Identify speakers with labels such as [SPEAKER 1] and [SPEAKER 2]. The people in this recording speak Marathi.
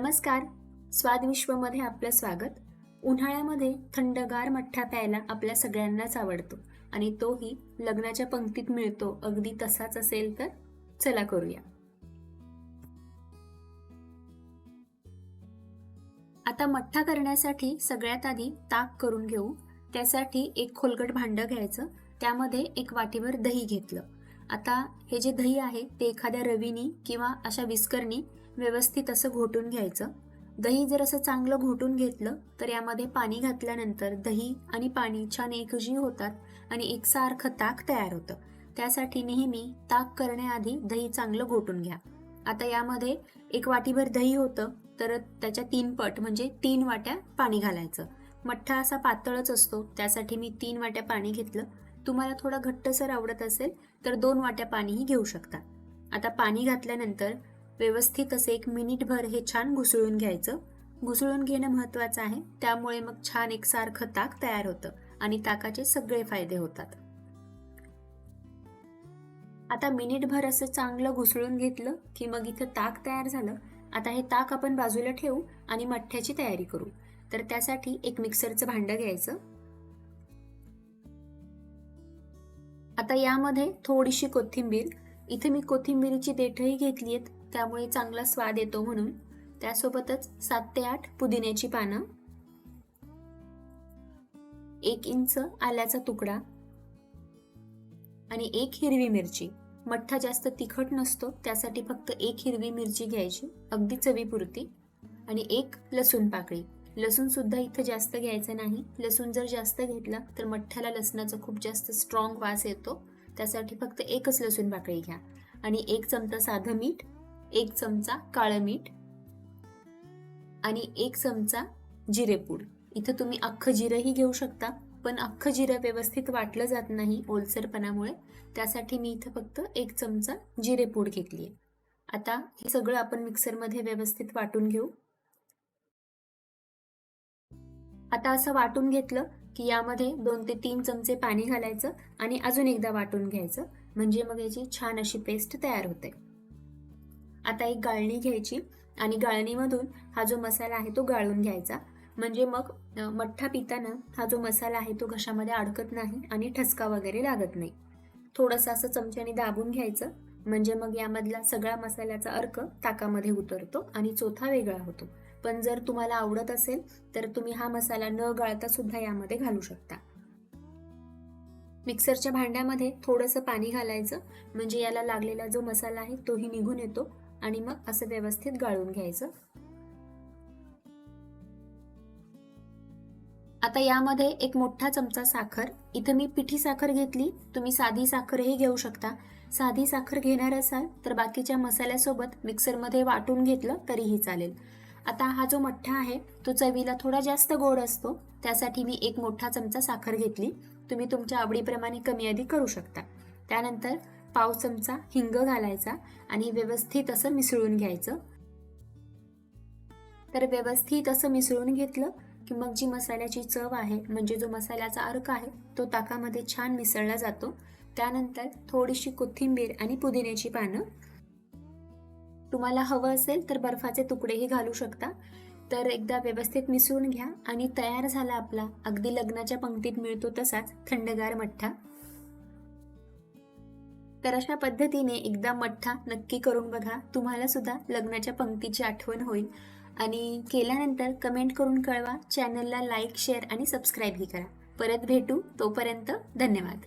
[SPEAKER 1] नमस्कार. स्वादविश्वमध्ये आपलं स्वागत. उन्हाळ्यामध्ये थंडगार मठ्ठा प्यायला आपल्या सगळ्यांनाच आवडतो आणि तोही लग्नाच्या पंक्तीत मिळतो. अगदी तसाच असेल तर चला करूया. आता मठ्ठा करण्यासाठी सगळ्यात आधी ताक करून घेऊ. त्यासाठी एक खोलगट भांडं घ्यायचं. त्यामध्ये एक वाटीभर दही घेतलं. आता हे जे दही आहे ते एखाद्या रवीनी किंवा अशा विस्करनी व्यवस्थित असं घोटून घ्यायचं. दही जर असं चांगलं घोटून घेतलं तर यामध्ये पाणी घातल्यानंतर दही आणि पाणी छान एकजी होतात आणि एकसारखं ताक तयार होतं. त्यासाठी नेहमी ताक करण्याआधी दही चांगलं घोटून घ्या. आता यामध्ये एक वाटीभर दही होतं तर त्याच्या तीन पट म्हणजे तीन वाट्या पाणी घालायचं. मठ्ठा असा पातळच असतो त्यासाठी मी तीन वाट्या पाणी घेतलं. तुम्हाला थोडं घट्टसर आवडत असेल तर दोन वाट्या पाणीही घेऊ शकता. आता पाणी घातल्यानंतर व्यवस्थित असे एक मिनिटभर हे छान घुसळून घ्यायचं. घुसळून घेणं महत्त्वाचं आहे. त्यामुळे मग छान एक सारखं ताक तयार होतं आणि ताकाचे सगळे फायदे होतात. आता मिनिटभर असं चांगलं घुसळून घेतलं की मग इथं ताक तयार झालं. आता हे ताक आपण बाजूला ठेवू आणि मठ्ठ्याची तयारी करू. तर त्यासाठी एक मिक्सरचं भांडं घ्यायचं. आता यामध्ये थोडीशी कोथिंबीर. इथे मी कोथिंबीरीची देठही घेतली आहेत. त्यामुळे चांगला स्वाद येतो म्हणून. त्यासोबतच सात ते आठ पुदिन्याची पानं. एक इंच आल्याचा तुकडा. आणि एक हिरवी मिरची. मठ्ठा जास्त तिखट नसतो त्यासाठी फक्त एक हिरवी मिरची घ्यायची अगदी चवीपुरती. आणि एक लसूण पाकळी. लसूण सुद्धा इथं जास्त घ्यायचं नाही. लसूण जर जास्त घेतला तर मठ्ठ्याला लसणाचा खूप जास्त स्ट्रॉंग वास येतो. त्यासाठी फक्त एकच लसूण पाकळी घ्या. आणि एक चमचा साधं मीठ एक चमचा काळं मीठ आणि एक चमचा जिरेपूड इथं तुम्ही अख्खं जिरंही घेऊ शकता पण अख्खं जिरं व्यवस्थित वाटलं जात नाही ओलसरपणामुळे. त्यासाठी मी इथं फक्त एक चमचा जिरेपूड घेतली आहे आता हे सगळं आपण मिक्सरमध्ये व्यवस्थित वाटून घेऊ. आता असं वाटून घेतलं की यामध्ये दोन ते तीन चमचे पाणी घालायचं आणि अजून एकदा वाटून घ्यायचं. म्हणजे मग याची छान अशी पेस्ट तयार होते. आता एक गाळणी घ्यायची आणि गाळणीमधून हा जो मसाला आहे तो गाळून घ्यायचा. म्हणजे मग मठ्ठा पिताना हा जो मसाला आहे तो घशामध्ये अडकत नाही आणि ठसका वगैरे लागत नाही. थोडंसं असं चमच्याने दाबून घ्यायचं. म्हणजे मग यामधला सगळा मसाल्याचा अर्क ताकामध्ये उतरतो आणि चोथा वेगळा होतो. पण जर तुम्हाला आवडत असेल तर तुम्ही हा मसाला न गाळता सुद्धा यामध्ये घालू शकता. मिक्सरच्या भांड्यामध्ये थोडंसं पाणी घालायचं. म्हणजे याला लागलेला जो मसाला आहे तोही निघून येतो. आणि मग असं व्यवस्थित गाळून घ्यायचं. आता यामध्ये एक मोठा चमचा साखर. इथं मी पिठी साखर घेतली. तुम्ही साधी साखरही घेऊ शकता. साधी साखर घेणार असाल तर बाकीच्या मसाल्यासोबत मिक्सरमध्ये वाटून घेतलं तरीही चालेल. आता हा जो मठ्ठा आहे तो चवीला थोडा जास्त गोड असतो. त्यासाठी मी एक मोठा चमचा साखर घेतली. तुम्ही तुमच्या आवडीप्रमाणे कमी अधिक करू शकता. त्यानंतर पाव चमचा हिंग घालायचा आणि व्यवस्थित असं मिसळून घ्यायचं. तर व्यवस्थित असं मिसळून घेतलं की मग जी मसाल्याची चव आहे म्हणजे जो मसाल्याचा अर्क आहे तो ताकामध्ये छान मिसळला जातो. त्यानंतर थोडीशी कोथिंबीर आणि पुदिन्याची पानं. तुम्हाला हवं असेल तर बर्फाचे तुकडेही घालू शकता. तर एकदा व्यवस्थित मिसळून घ्या आणि तयार झाला आपला. अगदी लग्नाच्या पंक्तीत मिळतो तसाच थंडगार मठ्ठा. तर अशा पद्धतीने एकदा मठ्ठा नक्की करून बघा. तुम्हाला सुद्धा लग्नाच्या पंक्तीची आठवण होईल. आणि केल्यानंतर कमेंट करून कळवा. चॅनलला लाईक शेअर आणि सबस्क्राईबही करा. परत भेटू तोपर्यंत धन्यवाद.